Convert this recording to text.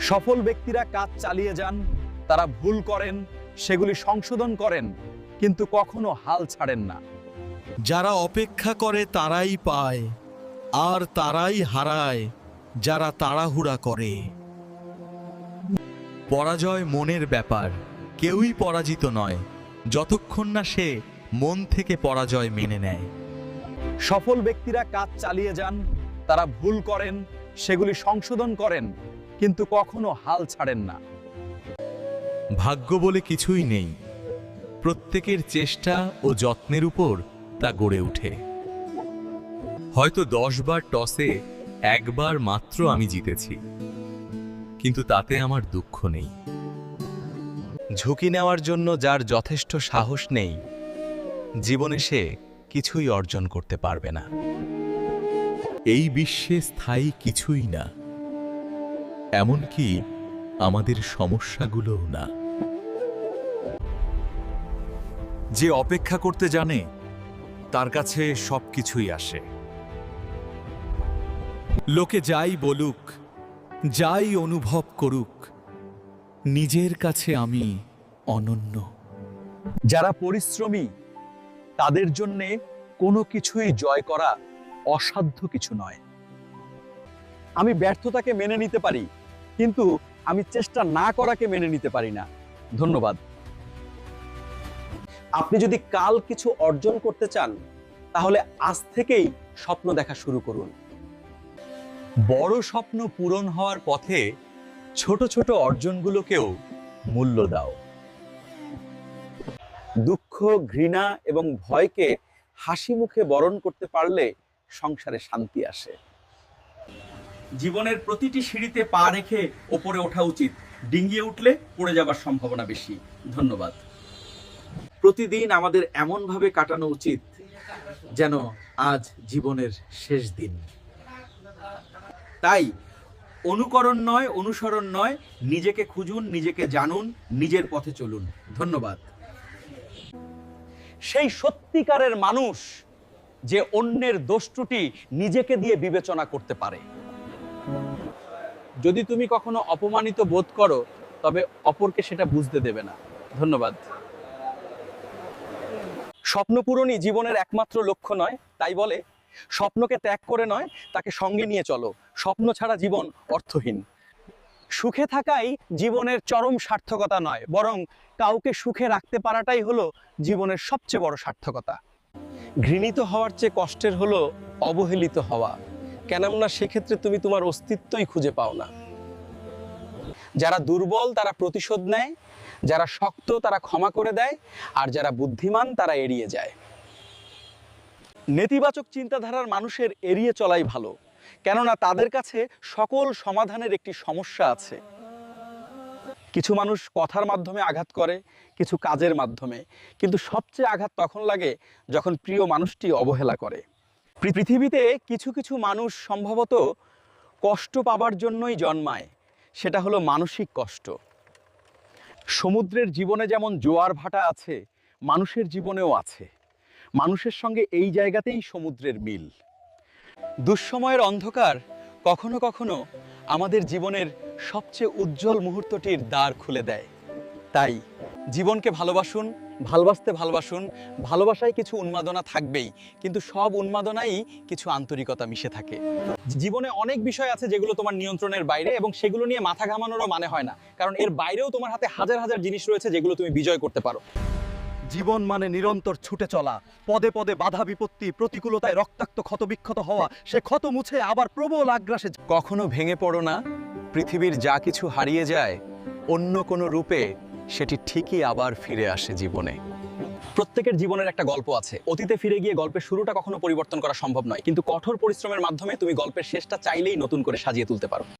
সফল ব্যক্তিরা কাজ চালিয়ে যান তারা ভুল করেন সেগুলি সংশোধন করেন কিন্তু কখনো হাল ছাড়েন না। যারা অপেক্ষা করে তারাই পায় আর তারাই হারায় যারা তাড়াহুড়া করে। পরাজয় মনের ব্যাপার কেউই পরাজিত নয় যতক্ষণ না সে মন থেকে পরাজয় মেনে নেয়। সফল ব্যক্তিরা কাজ চালিয়ে যান তারা ভুল করেন সেগুলি সংশোধন করেন কিন্তু কখনো হাল ছাড়েন না। ভাগ্য বলে কিছুই নেই। প্রত্যেকের চেষ্টা ও যত্নের উপর তা গড়ে ওঠে। হয়তো দশ বার টসে একবার মাত্র আমি জিতেছি। কিন্তু তাতে আমার দুঃখ নেই। ঝুঁকি নেওয়ার জন্য যার যথেষ্ট সাহস নেই, জীবনে সে কিছুই অর্জন করতে পারবে না। এই বিশ্বে স্থায়ী কিছুই না। এমনকি আমাদের সমস্যাগুলোও না। যে অপেক্ষা করতে জানে, তার কাছে সবকিছুই আসে। লোকে যাই বলুক, যাই অনুভব করুক, নিজের কাছে আমি অনন্য। যারা পরিশ্রমী, তাদের জন্যে কোনো কিছুই জয় করা অসাধ্য কিছু নয়। আমি ব্যর্থতাকে মেনে নিতে পারি কিন্তু আমি চেষ্টা না করাকে মেনে নিতে পারি না। ধন্যবাদ। আপনি যদি কাল কিছু অর্জন করতে চান, তাহলে আজ থেকেই স্বপ্ন দেখা শুরু করুন। বড় স্বপ্ন পূরণ হওয়ার পথে ছোট ছোট অর্জনগুলোকেও মূল্য দাও। দুঃখ, ঘৃণা এবং ভয়কে হাসি মুখে বরণ করতে পারলে সংসারে শান্তি আসে। জীবনের প্রতিটি সিঁড়িতে পা রেখে ওপরে ওঠা উচিত। ডিঙ্গিয়ে উঠলে পড়ে যাবার সম্ভাবনা বেশি। ধন্যবাদ। প্রতিদিন আমাদের এমনভাবে কাটানো উচিত যেন আজ জীবনের শেষ দিন। তাই অনুকরণ নয়, অনুসরণ নয়, নিজেকে খুঁজুন, নিজেকে জানুন, নিজের পথে চলুন। ধন্যবাদ। সেই সত্যিকারের মানুষ যে অন্যের দোষ ত্রুটি নিজেকে দিয়ে বিবেচনা করতে পারে। যদি তুমি কখনো অপমানিত বোধ করো, তবে অপরকে সেটা বুঝতে দেবে না। ধন্যবাদ। স্বপ্ন পূরণই জীবনের একমাত্র লক্ষ্য নয়, তাই বলে, স্বপ্নকে ত্যাগ করে নয়, তাকে সঙ্গে নিয়ে চলো। স্বপ্ন ছাড়া জীবন অর্থহীন। সুখে থাকাই জীবনের চরম সার্থকতা নয়, বরং কাউকে সুখে রাখতে পারাটাই হলো জীবনের সবচেয়ে বড় সার্থকতা। ঘৃণিত হওয়ার চেয়ে কষ্টের হলো অবহেলিত হওয়া। কেননা সেক্ষেত্রে তুমি তোমার অস্তিত্বই খুঁজে পাও না। যারা দুর্বল, তারা প্রতিশোধ নেয়, যারা শক্ত, তারা ক্ষমা করে দেয়, আর যারা বুদ্ধিমান, তারা এড়িয়ে যায়। নেতিবাচক চিন্তাধারার মানুষের এড়িয়ে চলাই ভালো, কেননা তাদের কাছে সকল সমাধানের একটি সমস্যা আছে। কিছু মানুষ কথার মাধ্যমে আঘাত করে, কিছু কাজের মাধ্যমে, কিন্তু সবচেয়ে আঘাত তখন লাগে যখন প্রিয় মানুষটি অবহেলা করে। পৃথিবীতে কিছু কিছু মানুষ সম্ভবত কষ্ট পাবার জন্যই জন্মায়। সেটা হলো মানসিক কষ্ট। সমুদ্রের জীবনে যেমন জোয়ার ভাটা আছে, মানুষের জীবনেও আছে। মানুষের সঙ্গে এই জায়গাতেই সমুদ্রের মিল। দুঃসময়ের অন্ধকার কখনো কখনো আমাদের জীবনের সবচেয়ে উজ্জ্বল মুহূর্তটির দ্বার খুলে দেয়। তাই জীবনকে ভালোবাসুন ভালোবাসতে ভালোবাসুন ভালোবাসায় কিছু উন্মাদনা থাকবেই কিন্তু সব উন্মাদনাই কিছু আন্তরিকতা মিশে থাকে। জীবনে অনেক বিষয় আছে যেগুলো তোমার নিয়ন্ত্রণের বাইরে এবং সেগুলো নিয়ে মাথা ঘামানোরও মানে হয় না কারণ এর বাইরেও তোমার হাতে হাজার হাজার জিনিস রয়েছে যেগুলো তুমি বিজয় করতে পারো। জীবন মানে নিরন্তর ছুটে চলা পদে পদে বাধা বিপত্তি প্রতিকূলতায় রক্তাক্ত ক্ষতবিক্ষত হওয়া সে ক্ষত মুছে আবার প্রবল আগ্রাসে কখনো ভেঙে পড়ো না পৃথিবীর যা কিছু হারিয়ে যায় অন্য কোনো রূপে সেটি ঠিকই আবার ফিরে আসে জীবনে। প্রত্যেকের জীবনের একটা গল্প আছে। অতীতে ফিরে গিয়ে গল্পের শুরুটা কখনো পরিবর্তন করা সম্ভব নয়। কিন্তু কঠোর পরিশ্রমের মাধ্যমে তুমি গল্পের শেষটা চাইলেই নতুন করে সাজিয়ে তুলতে পারো।